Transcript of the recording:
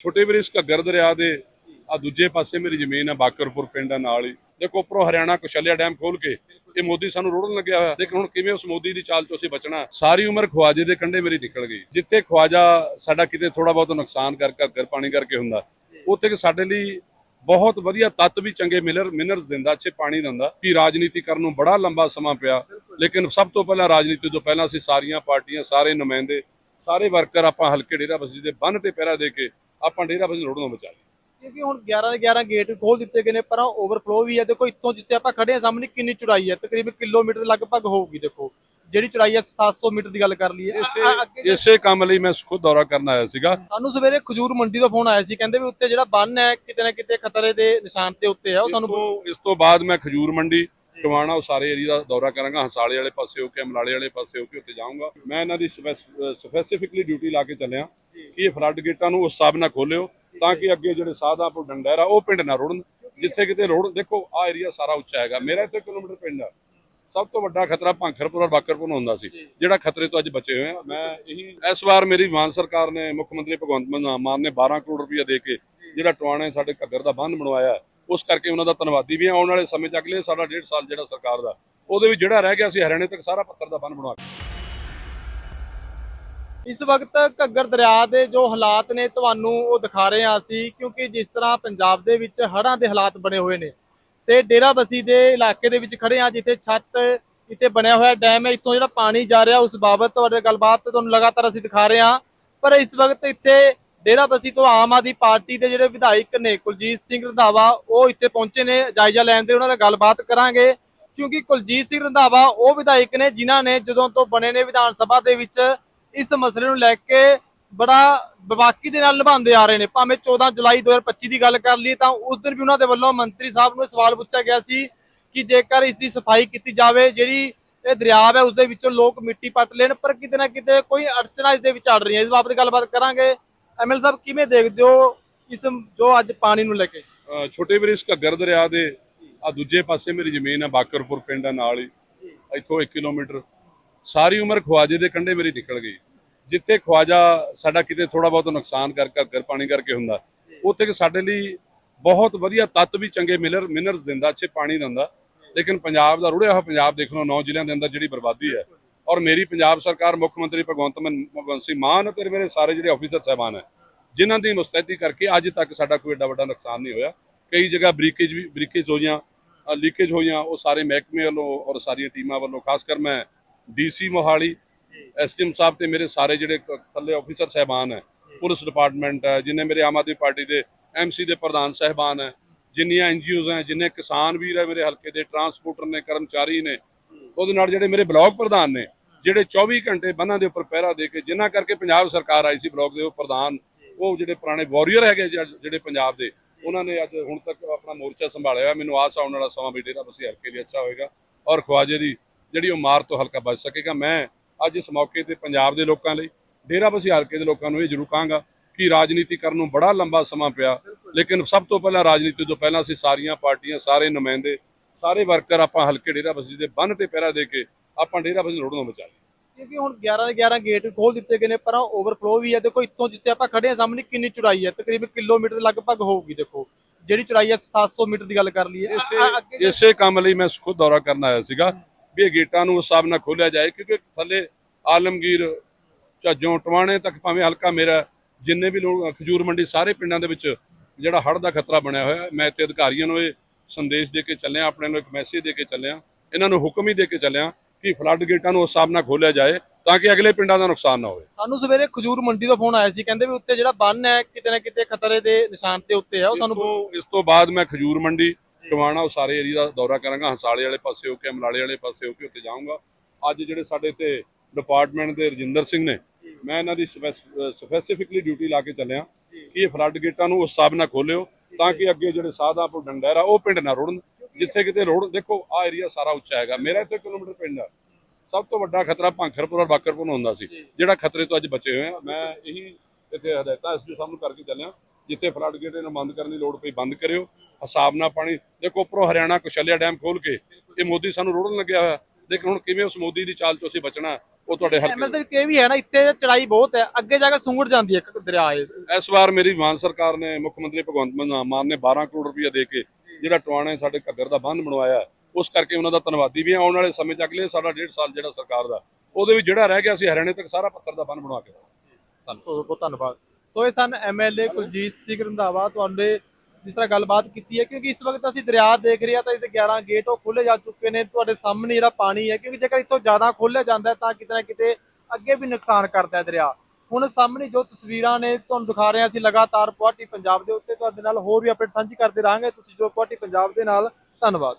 ਛੋਟੇ ਵੀਰੇ ਇਸ ਘੱਗਰ ਦਰਿਆ ਦੇ ਆ ਦੂਜੇ ਪਾਸੇ ਮੇਰੀ ਜ਼ਮੀਨ ਆ, ਬਾਕਰਪੁਰ ਪਿੰਡ ਆ ਨਾਲ ਹੀ। ਦੇਖੋ ਉੱਪਰੋਂ ਹਰਿਆਣਾ ਕੁਸ਼ਲਿਆ ਡੈਮ ਖੋਲ ਕੇ ਇਹ ਮੋਦੀ ਸਾਨੂੰ ਰੋੜਨ ਲੱਗਿਆ ਹੋਇਆ। ਲੇਕਿਨ ਹੁਣ ਕਿਵੇਂ ਉਸ ਮੋਦੀ ਦੀ ਚਾਲ ਤੋਂ ਅਸੀਂ ਬਚਣਾ। ਸਾਰੀ ਉਮਰ ਖਵਾਜੇ ਦੇ ਕੰਢੇ ਮੇਰੀ ਨਿਕਲ ਗਈ। ਜਿੱਥੇ ਖਵਾਜਾ ਸਾਡਾ ਕਿਤੇ ਥੋੜਾ ਬਹੁਤ ਨੁਕਸਾਨ ਕਰ ਘੱਗਰ ਪਾਣੀ ਕਰਕੇ ਹੁੰਦਾ, ਉੱਥੇ ਕਿ ਸਾਡੇ ਲਈ ਬਹੁਤ ਵਧੀਆ ਤੱਤ ਵੀ ਚੰਗੇ ਮਿਲਰ ਮਿਨਰਲਸ ਦਿੰਦਾ, ਅੱਛੇ ਪਾਣੀ ਦਿੰਦਾ। ਕਿ ਰਾਜਨੀਤੀ ਕਰਨ ਨੂੰ ਬੜਾ ਲੰਬਾ ਸਮਾਂ ਪਿਆ। ਲੇਕਿਨ ਸਭ ਤੋਂ ਪਹਿਲਾਂ ਰਾਜਨੀਤੀ ਤੋਂ ਪਹਿਲਾਂ ਅਸੀਂ ਸਾਰੀਆਂ ਪਾਰਟੀਆਂ, ਸਾਰੇ ਨੁਮਾਇੰਦੇ, ਸਾਰੇ ਵਰਕਰ ਆਪਾਂ ਹਲਕੇ ਡੇਰਾ ਬਸੀ ਦੇ ਬੰਨ ਤੇ ਪਹਿਰਾ ਦੇ ਕੇ ਆਪਾਂ ਡੇਰਾ ਬਸੀ ਰੋਡ ਨੂੰ ਬਚਾ ਲਈ ਕਿਉਂਕਿ ਹੁਣ 11 ਦੇ 11 ਗੇਟ ਖੋਲ ਦਿੱਤੇ ਗਏ ਨੇ ਪਰ ਓਵਰਫਲੋ ਵੀ ਹੈ ਦੇਖੋ ਇੱਥੋਂ ਜਿੱਥੇ ਆਪਾਂ ਖੜੇ ਆ ਸਾਹਮਣੇ ਕਿੰਨੀ ਚੌੜਾਈ ਹੈ ਤਕਰੀਬਨ ਕਿਲੋਮੀਟਰ ਲਗਭਗ ਹੋਊਗੀ ਦੇਖੋ। ਜਿਹੜੀ ਚੌੜਾਈ ਹੈ 700 ਮੀਟਰ ਦੀ ਗੱਲ ਕਰ ਲਈਏ। ਅੱਗੇ ਇਸੇ ਕੰਮ ਲਈ ਮੈਂ ਖੁਦ ਦੌਰਾ ਕਰਨ ਆਇਆ ਸੀਗਾ। ਸਾਨੂੰ ਸਵੇਰੇ ਖਜੂਰ ਮੰਡੀ ਤੋਂ ਫੋਨ ਆਇਆ ਸੀ। ਕਹਿੰਦੇ ਵੀ ਉੱਤੇ ਜਿਹੜਾ ਬੰਨ ਹੈ ਕਿਤੇ ਨਾ ਕਿਤੇ ਖਤਰੇ ਦੇ ਨਿਸ਼ਾਨ ਤੇ ਉੱਤੇ ਹੈ ਉਹ ਇਸ ਸਾਨੂੰ ਇਸ ਤੋਂ ਬਾਅਦ ਮੈਂ ਖਜੂਰ ਮੰਡੀ ਟਵਾਣਾ ਉਹ ਸਾਰੇ ਏਰੀਆ ਦਾ ਦੌਰਾ ਕਰਾਂਗਾ। ਹੰਸਾਲੇ ਵਾਲੇ ਪਾਸੇ ਹੋ ਕੇ ਅਮਲਾਲੇ ਵਾਲੇ ਪਾਸੇ ਹੋ ਕੇ ਉੱਤੇ ਜਾਊਂਗਾ। ਮੈਂ ਇਹਨਾਂ ਦੀ ਸਪੈਸੀਫਿਕਲੀ ਡਿਊਟੀ ਲਾ ਕੇ ਚੱਲਿਆ। ਇਹ ਫਲੱਡ ਗੇਟਾਂ ਨੂੰ ਉਸ ਹਿਸਾਬ ਨਾਲ ਖੋਲਿਓ ਤਾਂ ਕਿ ਅੱਗੇ ਜਿਹੜੇ ਸਾਦਾਪੁਰ ਡੰਡੈਰਾ ਉਹ ਪਿੰਡ ਨਾ ਰੁੜਨ। ਜਿੱਥੇ ਕਿਤੇ ਰੋਡ ਦੇਖੋ ਆ ਏਰੀਆ ਸਾਰਾ ਉੱਚਾ ਹੈਗਾ। ਮੇਰਾ ਇੱਥੇ ਕਿਲੋਮੀਟਰ ਪਿੰਡ ਆ। ਸਭ ਤੋਂ ਵੱਡਾ ਖਤਰਾ ਭਾਂਖਰਪੁਰ ਔਰ ਬਾਕਰਪੁਰ ਨੂੰ ਹੁੰਦਾ ਸੀ। ਜਿਹੜਾ ਖਤਰੇ ਤੋਂ ਅੱਜ ਬਚੇ ਹੋਏ ਆ। ਮੈਂ ਇਹੀ ਇਸ ਵਾਰ ਮੇਰੀ ਮਾਨ ਸਰਕਾਰ ਨੇ ਮੁੱਖ ਮੰਤਰੀ ਭਗਵੰਤ ਮਾਨ ਮਾਨ ਨੇ 12 ਕਰੋੜ ਰੁਪਏ ਦੇ ਕੇ ਜਿਹੜਾ ਟਵਾਣੇ ਸਾਡੇ ਘੱਗਰ ਦਾ ਬੰਨ ਬਣਵਾਇਆ। ਉਸ ਕਰਕੇ ਉਹਨਾਂ ਦਾ ਧੰਨਵਾਦੀ ਵੀ ਆਉਣ ਵਾਲੇ ਸਮੇਂ ਚ ਅਗਲੇ ਸਾਡਾ ਡੇਢ ਸਾਲ ਜਿਹੜਾ ਸਰਕਾਰ ਦਾ ਉਹਦੇ ਵਿੱਚ ਜਿਹੜਾ ਰਹਿ ਗਿਆ ਸੀ ਹਰਿਆਣੇ ਤੱਕ ਸਾਰਾ ਪੱਥਰ ਦਾ ਬੰਨ ਬਣਵਾ ਇਸ ਵਕਤ ਘੱਗਰ ਦਰਿਆ ਦੇ ਜੋ ਹਾਲਾਤ ਨੇ ਤੁਹਾਨੂੰ ਉਹ ਦਿਖਾ ਰਹੇ ਹਾਂ ਅਸੀਂ, ਕਿਉਂਕਿ ਜਿਸ ਤਰ੍ਹਾਂ ਪੰਜਾਬ ਦੇ ਵਿੱਚ ਹੜ੍ਹਾਂ ਦੇ ਹਾਲਾਤ ਬਣੇ ਹੋਏ ਨੇ ਤੇ ਡੇਰਾਬਸੀ ਦੇ ਇਲਾਕੇ ਦੇ ਵਿੱਚ ਖੜੇ ਹਾਂ, ਜਿੱਥੇ ਛੱਤ ਇੱਥੇ ਬਣਿਆ ਹੋਇਆ ਡੈਮ ਹੈ, ਇੱਥੋਂ ਜਿਹੜਾ ਪਾਣੀ ਜਾ ਰਿਹਾ ਉਸ ਬਾਬਤ ਤੁਹਾਡੇ ਗੱਲਬਾਤ ਤੁਹਾਨੂੰ ਲਗਾਤਾਰ ਅਸੀਂ ਦਿਖਾ ਰਹੇ ਹਾਂ। ਪਰ ਇਸ ਵਕਤ ਇੱਥੇ ਡੇਰਾਬਸੀ ਤੋਂ ਆਮ ਆਦਮੀ ਪਾਰਟੀ ਦੇ ਜਿਹੜੇ ਵਿਧਾਇਕ ਨੇ ਕੁਲਜੀਤ ਸਿੰਘ ਰੰਧਾਵਾ, ਉਹ ਇੱਥੇ ਪਹੁੰਚੇ ਨੇ, ਜਾਇਜ਼ਾ ਲੈਣ ਦੇ ਉਹਨਾਂ ਨਾਲ ਗੱਲਬਾਤ ਕਰਾਂਗੇ। ਕਿਉਂਕਿ ਕੁਲਜੀਤ ਸਿੰਘ ਰੰਧਾਵਾ ਉਹ ਵਿਧਾਇਕ ਨੇ ਜਿਨ੍ਹਾਂ ਨੇ ਜਦੋਂ ਤੋਂ ਬਣੇ ਨੇ ਵਿਧਾਨ ਸਭਾ ਦੇ ਵਿੱਚ ਇਸ ਮਸਲੇ ਨੂੰ ਲੈ ਕੇ ਬੜਾ ਬਵਾਕੀ ਦੇ ਨਾਲ ਨਿਭਾਉਂਦੇ ਆ ਰਹੇ ਨੇ। ਭਾਵੇਂ 14 ਜੁਲਾਈ 2025 ਦੀ ਗੱਲ ਕਰ ਲਈ ਤਾਂ ਉਸ ਦਿਨ ਵੀ ਉਹਨਾਂ ਦੇ ਵੱਲੋਂ ਮੰਤਰੀ ਸਾਹਿਬ ਨੂੰ ਸਵਾਲ ਪੁੱਛਿਆ ਗਿਆ ਸੀ ਕਿ ਜੇਕਰ ਇਸ ਦੀ ਸਫ਼ਾਈ ਕੀਤੀ ਜਾਵੇ, ਜਿਹੜੀ ਇਹ ਦਰਿਆ ਹੈ ਉਸ ਦੇ ਵਿੱਚੋਂ ਲੋਕ ਮਿੱਟੀ ਪੱਟ ਲੈਣ, ਪਰ ਕਿਤੇ ਨਾ ਕਿਤੇ ਕੋਈ ਅੜਚਨਾ ਇਸ ਦੇ ਵਿੱਚ ਅੜ ਰਹੀ ਹੈ ਇਸ ਬਾਬਤ ਗੱਲਬਾਤ ਕਰਾਂਗੇ। ਐਮਐਲ ਸਾਹਿਬ, ਕਿਵੇਂ ਦੇਖਦੇ ਹੋ ਇਸ ਜੋ ਅੱਜ ਪਾਣੀ ਨੂੰ ਲੈ ਕੇ? ਛੋਟੇ ਵੀਰੇ, ਇਸ ਘੱਗਰ ਦਰਿਆ ਦੇ ਆ ਦੂਜੇ ਪਾਸੇ ਮੇਰੀ ਜ਼ਮੀਨ ਹੈ ਬਾਕਰਪੁਰ ਪਿੰਡ ਹੈ ਨਾਲ ਹੀ। ਇੱਥੋਂ 1 ਕਿਲੋਮੀਟਰ। ਸਾਰੀ ਉਮਰ ਖਵਾਜੇ ਦੇ ਕੰਢੇ ਮੇਰੀ ਨਿਕਲ ਗਈ। ਜਿੱਥੇ ਖਵਾਜਾ ਸਾਡਾ ਕਿਤੇ ਥੋੜਾ ਬਹੁਤ ਨੁਕਸਾਨ ਕਰ ਘੱਗਰ ਪਾਣੀ ਕਰਕੇ ਹੁੰਦਾ, ਉੱਥੇ ਸਾਡੇ ਲਈ ਬਹੁਤ ਵਧੀਆ ਤੱਤ ਵੀ ਚੰਗੇ ਮਿਲਰ ਮਿਨਰਸ ਦਿੰਦਾ, ਅੱਛੇ ਪਾਣੀ ਦਿੰਦਾ। ਲੇਕਿਨ ਪੰਜਾਬ ਦਾ ਰੁੜਿਆ ਹੋਇਆ ਪੰਜਾਬ ਦੇਖ ਲਓ, ਨੌ ਜ਼ਿਲ੍ਹਿਆਂ ਦੇ ਅੰਦਰ ਜਿਹੜੀ ਬਰਬਾਦੀ ਹੈ। ਔਰ ਮੇਰੀ ਪੰਜਾਬ ਸਰਕਾਰ, ਮੁੱਖ ਮੰਤਰੀ ਭਗਵੰਤ ਮਾਨ ਭਗਵੰਤ ਸਿੰਘ ਮਾਨ ਅਤੇ ਮੇਰੇ ਸਾਰੇ ਜਿਹੜੇ ਆਫੀਸਰ ਸਾਹਿਬਾਨ ਹੈ, ਜਿਨ੍ਹਾਂ ਦੀ ਮੁਸਤੈਦੀ ਕਰਕੇ ਅੱਜ ਤੱਕ ਸਾਡਾ ਕੋਈ ਏਡਾ ਵੱਡਾ ਨੁਕਸਾਨ ਨਹੀਂ ਹੋਇਆ। ਕਈ ਜਗ੍ਹਾ ਬ੍ਰੀਕੇਜ ਵੀ ਬ੍ਰੀਕੇਜ ਹੋਈਆਂ ਲੀਕੇਜ ਹੋਈਆਂ, ਉਹ ਸਾਰੇ ਮਹਿਕਮੇ ਵੱਲੋਂ ਔਰ ਸਾਰੀਆਂ ਟੀਮਾਂ ਵੱਲੋਂ, ਖਾਸ ਕਰ ਮੈਂ ਡੀਸੀ ਮੋਹਾਲੀ ਐਸਟੀਐਮ ਸਾਹਿਬ ਤੇ ਮੇਰੇ ਸਾਰੇ ਜਿਹੜੇ ਥੱਲੇ ਆਫੀਸਰ ਸਹਿਬਾਨ ਹੈ ਪੁਲਿਸ ਡਿਪਾਰਟਮੈਂਟ ਹੈ ਜਿੰਨੇ ਮੇਰੇ ਆਮ ਆਦਮੀ ਪਾਰਟੀ ਦੇ ਐਮਸੀ ਦੇ ਪ੍ਰਧਾਨ ਸਹਿਬਾਨ ਹੈ ਜਿੰਨੀਆਂ ਐਨਜੀਓਜ਼ ਹੈ ਜਿੰਨੇ ਕਿਸਾਨ ਵੀਰ ਹੈ ਮੇਰੇ ਹਲਕੇ ਦੇ ਟਰਾਂਸਪੋਰਟਰ ਨੇ ਕਰਮਚਾਰੀ ਨੇ ਉਹਦੇ ਨਾਲ ਜਿਹੜੇ ਮੇਰੇ ਬਲਾਕ ਪ੍ਰਧਾਨ ਨੇ ਜਿਹੜੇ 24 ਘੰਟੇ ਬੰਨਾਂ ਦੇ ਉੱਪਰ ਪਹਿਰਾ ਦੇ ਕੇ ਜਿਨ੍ਹਾਂ ਕਰਕੇ ਪੰਜਾਬ ਸਰਕਾਰ ਆਈ ਸੀ ਬਲਾਕ ਦੇ ਉਹ ਪ੍ਰਧਾਨ ਉਹ ਜਿਹੜੇ ਪੁਰਾਣੇ ਵਾਰੀਅਰ ਹੈਗੇ ਜਿਹੜੇ ਪੰਜਾਬ ਦੇ ਉਹਨਾਂ ਨੇ ਅੱਜ ਹੁਣ ਤੱਕ ਆਪਣਾ ਮੋਰਚਾ ਸੰਭਾਲਿਆ ਹੋਇਆ। ਮੈਨੂੰ ਆਸ ਆਉਣ ਵਾਲਾ ਸਮਾਂ ਵੀ ਡੇਰਾ ਬਸੀ ਹਲਕੇ ਲਈ ਅੱਛਾ ਹੋਏਗਾ ਔਰ ਖਵਾਜੇ ਦੀ ਜਿਹੜੀ ਉਹ ਮਾਰ ਤੋਂ ਹਲਕਾ ਬਚ ਸਕੇਗਾ। ਮੈਂ ਅੱਜ ਇਸ ਮੌਕੇ ਤੇ ਪੰਜਾਬ ਦੇ ਲੋਕਾਂ ਲਈ ਡੇਰਾ ਬਸੀ ਹਲਕੇ ਦੇ ਲੋਕਾਂ ਨੂੰ ਇਹ ਜ਼ਰੂਰ ਕਹਾਂਗਾ ਕਿ ਰਾਜਨੀਤੀ ਕਰਨ ਨੂੰ ਬੜਾ ਲੰਬਾ ਸਮਾਂ ਪਿਆ। ਲੇਕਿਨ ਸਭ ਤੋਂ ਪਹਿਲਾਂ ਰਾਜਨੀਤੀ ਤੋਂ ਪਹਿਲਾਂ ਅਸੀਂ ਸਾਰੀਆਂ ਪਾਰਟੀਆਂ ਸਾਰੇ ਨੁਮਾਇੰਦੇ ਸਾਰੇ ਵਰਕਰ ਆਪਾਂ ਹਲਕੇ ਡੇਰਾ ਬਸੀ ਦੇ ਬੰਨ ਤੇ ਪਹਿਰਾ ਦੇ ਕੇ ਆਪਾਂ ਡੇਰਾ ਬਸੀ ਰੋਡ ਨੂੰ ਬਚਾ ਲਈ ਕਿਉਂਕਿ ਹੁਣ 11 ਦੇ 11 ਗੇਟ ਖੋਲ ਦਿੱਤੇ ਗਏ ਨੇ ਪਰ ਓਵਰਫਲੋ ਵੀ ਹੈ। ਦੇਖੋ ਇੱਥੋਂ ਜਿੱਥੇ ਆਪਾਂ ਖੜੇ ਆ ਸਾਹਮਣੇ ਕਿੰਨੀ ਚੌੜਾਈ ਹੈ। ਤਕਰੀਬਨ ਕਿਲੋਮੀਟਰ ਦੇ ਲਗਭਗ ਹੋਊਗੀ ਦੇਖੋ। ਜਿਹੜੀ ਚੌੜਾਈ ਹੈ 700 ਮੀਟਰ ਦੀ ਗੱਲ ਕਰ ਲਈਏ। ਅੱਗੇ ਇਸੇ ਕੰਮ ਲਈ ਮੈਂ ਖੁਦ ਦੌਰਾ ਕਰਨ ਆਇਆ ਸੀਗਾ। ਵੀ ਇਹ ਗੇਟਾਂ ਨੂੰ ਉਸ ਹਿਸਾਬ ਨਾਲ ਖੋਲਿਆ ਜਾਏ ਕਿਉਂਕਿ ਥੱਲੇ ਆਲਮਗੀਰ ਝੱਜੋਂ ਟਵਾਣੇ ਤੱਕ ਭਾਵੇਂ ਹਲਕਾ ਮੇਰਾ ਜਿੰਨੇ ਵੀ ਲੋਕ ਖਜੂਰ ਮੰਡੀ ਸਾਰੇ ਪਿੰਡਾਂ ਦੇ ਵਿੱਚ ਜਿਹੜਾ ਹੜ੍ਹ ਦਾ ਖਤਰਾ ਬਣਿਆ ਹੋਇਆ ਮੈਂ ਇੱਥੇ ਅਧਿਕਾਰੀਆਂ ਨੂੰ ਇਹ ਸੰਦੇਸ਼ ਦੇ ਕੇ ਚੱਲਿਆ ਆਪਣੇ ਨੂੰ ਇੱਕ ਮੈਸੇਜ ਦੇ ਕੇ ਚੱਲਿਆ ਇਹਨਾਂ ਨੂੰ ਹੁਕਮ ਹੀ ਦੇ ਕੇ ਚੱਲਿਆ ਕਿ ਫਲੱਡ ਗੇਟਾਂ ਨੂੰ ਉਸ ਹਿਸਾਬ ਨਾਲ ਖੋਲਿਆ ਜਾਏ ਤਾਂ ਕਿ ਅਗਲੇ ਪਿੰਡਾਂ ਦਾ ਨੁਕਸਾਨ ਨਾ ਹੋਵੇ। ਸਾਨੂੰ ਸਵੇਰੇ ਖਜੂਰ ਮੰਡੀ ਤੋਂ ਫੋਨ ਆਇਆ ਸੀ ਕਹਿੰਦੇ ਵੀ ਉੱਤੇ ਜਿਹੜਾ ਬੰਨ ਹੈ ਕਿਤੇ ਨਾ ਕਿਤੇ ਖਤਰੇ ਦੇ ਨਿਸ਼ਾਨ ਤੇ ਉੱਤੇ ਹੈ ਉਹ ਸਾਨੂੰ ਤੋਂ ਇਸ ਤੋਂ ਬਾਅਦ ਮੈਂ ਖਜੂਰ ਮੰਡੀ ਟਵਾਣਾ ਉਹ ਸਾਰੇ ਏਰੀਆ ਦਾ ਦੌਰਾ ਕਰਾਂਗਾ, ਹਸਾਲੇ ਵਾਲੇ ਪਾਸੇ ਹੋ ਕੇ ਅਮਲਾਲੇ ਵਾਲੇ ਪਾਸੇ ਹੋ ਕੇ ਉੱਤੇ ਜਾਊਂਗਾ। ਅੱਜ ਜਿਹੜੇ ਸਾਡੇ ਤੇ ਡਿਪਾਰਟਮੈਂਟ ਦੇ ਰਜਿੰਦਰ ਸਿੰਘ ਨੇ, ਮੈਂ ਇਹਨਾਂ ਦੀ ਸਪੈਸੀਫਿਕਲੀ ਡਿਊਟੀ ਲਾ ਕੇ ਚੱਲਿਆ ਕਿ ਇਹ ਫਲੱਡ ਗੇਟਾਂ ਨੂੰ ਉਸ ਹਿਸਾਬ ਨਾਲ ਖੋਲਿਓ ਤਾਂ ਕਿ ਅੱਗੇ ਜਿਹੜੇ ਸਾਦਾਪੁਰ ਡੰਡੈਰਾ ਉਹ ਪਿੰਡ ਨਾ ਰੁੜਨ। ਜਿੱਥੇ ਕਿਤੇ ਰੋੜ, ਦੇਖੋ ਆ ਏਰੀਆ ਸਾਰਾ ਉੱਚਾ ਹੈਗਾ। ਮੇਰਾ ਇੱਥੇ ਕਿਲੋਮੀਟਰ ਪਿੰਡ ਆ। ਸਭ ਤੋਂ ਵੱਡਾ ਖਤਰਾ ਭਾਂਖਰਪੁਰ ਔਰ ਬਾਕਰਪੁਰ ਨੂੰ ਹੁੰਦਾ ਸੀ, ਜਿਹੜਾ ਖਤਰੇ ਤੋਂ ਅੱਜ ਬਚੇ ਹੋਏ ਆ। ਮੈਂ ਇਹੀ ਇੱਥੇ ਹਦਾਇਤਾਂ ਐਸਪੀ ਸਾਹਿਬ ਨੂੰ ਕਰਕੇ ਚੱਲਿਆ। ਜਿੱਥੇ ਫਲੱਡ ਗੇਟ ਨੂੰ ਬੰਦ ਕਰਨ ਦੀ ਲੋੜ ਪਈ ਬੰਦ ਕਰਿਓ। ਹਿਸਾਬ ਨਾਲ ਪਾਣੀ ਦੇਖੋ ਉੱਪਰੋਂ ਹਰਿਆਣਾ ਕੁਸ਼ਲਿਆ ਡੈਮ ਖੋਲ ਕੇ ਇਹ ਮੋਦੀ ਸਾਨੂੰ ਰੋੜਨ ਲੱਗਿਆ ਹੋਇਆ। ਲੇਕਿਨ ਹੁਣ ਕਿਵੇਂ ਉਸ ਮੋਦੀ ਦੀ ਚਾਲ ਤੋਂ ਅਸੀਂ ਬਚਣਾ ਉਹ ਤੁਹਾਡੇ ਹਲਕੇ ਐਮਐਲਸੀ ਕੇ ਵੀ ਹੈ ਨਾ ਇੱਥੇ ਚੜਾਈ ਬਹੁਤ ਹੈ ਅੱਗੇ ਜਾ ਕੇ ਸੁੰਗੜ ਜਾਂਦੀ ਹੈ ਇੱਕ ਦਰਿਆ ਇਹ। ਇਸ ਵਾਰ ਮੇਰੀ ਮਾਨ ਸਰਕਾਰ ਨੇ ਮੁੱਖ ਮੰਤਰੀ ਭਗਵੰਤ ਮਾਨ ਮਾਨ ਨੇ 12 ਕਰੋੜ ਰੁਪਏ ਦੇ ਕੇ ਜਿਹੜਾ ਟਵਾਣੇ ਸਾਡੇ ਘੱਗਰ ਦਾ ਬੰਦ ਬਣਵਾਇਆ ਉਸ ਕਰਕੇ ਉਹਨਾਂ ਦਾ ਧੰਨਵਾਦੀ ਵੀ ਹਾਂ। ਆਉਣ ਵਾਲੇ ਸਮੇਂ ਚ ਅਗਲੇ ਸਾਡਾ ਡੇਢ ਸਾਲ ਜਿਹੜਾ ਸਰਕਾਰ ਦਾ ਉਹਦੇ ਵਿੱਚ ਜਿਹੜਾ ਰਹਿ ਗਿਆ ਸੀ ਹਰਿਆਣੇ ਤੱਕ ਸਾਰਾ ਪੱਥਰ ਦਾ ਬੰਦ ਬਣਵਾ ਕੇ ਬਹੁਤ ਬਹੁਤ ਧੰਨਵਾਦ। ਸੋ ਇਹ ਸਨ ਐਮਐਲਏ ਕੁਲਜੀਤ ਸਿੰਘ ਰੰਧਾਵਾ, ਤੁਹਾਡੇ ਜਿਸ ਤਰ੍ਹਾਂ ਗੱਲਬਾਤ ਕੀਤੀ ਹੈ, ਕਿਉਂਕਿ ਇਸ ਵਕਤ ਅਸੀਂ ਦਰਿਆ ਦੇਖ ਰਹੇ ਹਾਂ, ਤਾਂ ਇਹਦੇ 11 ਗੇਟ ਉਹ ਖੁੱਲੇ ਜਾ ਚੁੱਕੇ ਨੇ, ਤੁਹਾਡੇ ਸਾਹਮਣੇ ਜਿਹੜਾ ਪਾਣੀ ਹੈ, ਕਿਉਂਕਿ ਜੇਕਰ ਇੱਥੋਂ ਜ਼ਿਆਦਾ ਖੋਲਿਆ ਜਾਂਦਾ ਹੈ, ਤਾਂ ਕਿਤੇ ਨਾ ਕਿਤੇ ਅੱਗੇ ਵੀ ਨੁਕਸਾਨ ਕਰਦਾ ਹੈ ਦਰਿਆ। ਹੁਣ ਸਾਹਮਣੇ ਜੋ ਤਸਵੀਰਾਂ ਨੇ, ਤੁਹਾਨੂੰ ਦਿਖਾ ਰਹੇ ਹਾਂ ਅਸੀਂ ਲਗਾਤਾਰ ਪੁਆਟੀ ਪੰਜਾਬ ਦੇ ਉੱਤੇ, ਤੁਹਾਡੇ ਨਾਲ ਹੋਰ ਵੀ ਅਪਡੇਟ ਸਾਂਝੀ ਕਰਦੇ ਰਹਾਂਗੇ। ਤੁਸੀਂ ਜੋ ਪੁਆਟੀ ਪੰਜਾਬ ਦੇ ਨਾਲ, ਧੰਨਵਾਦ।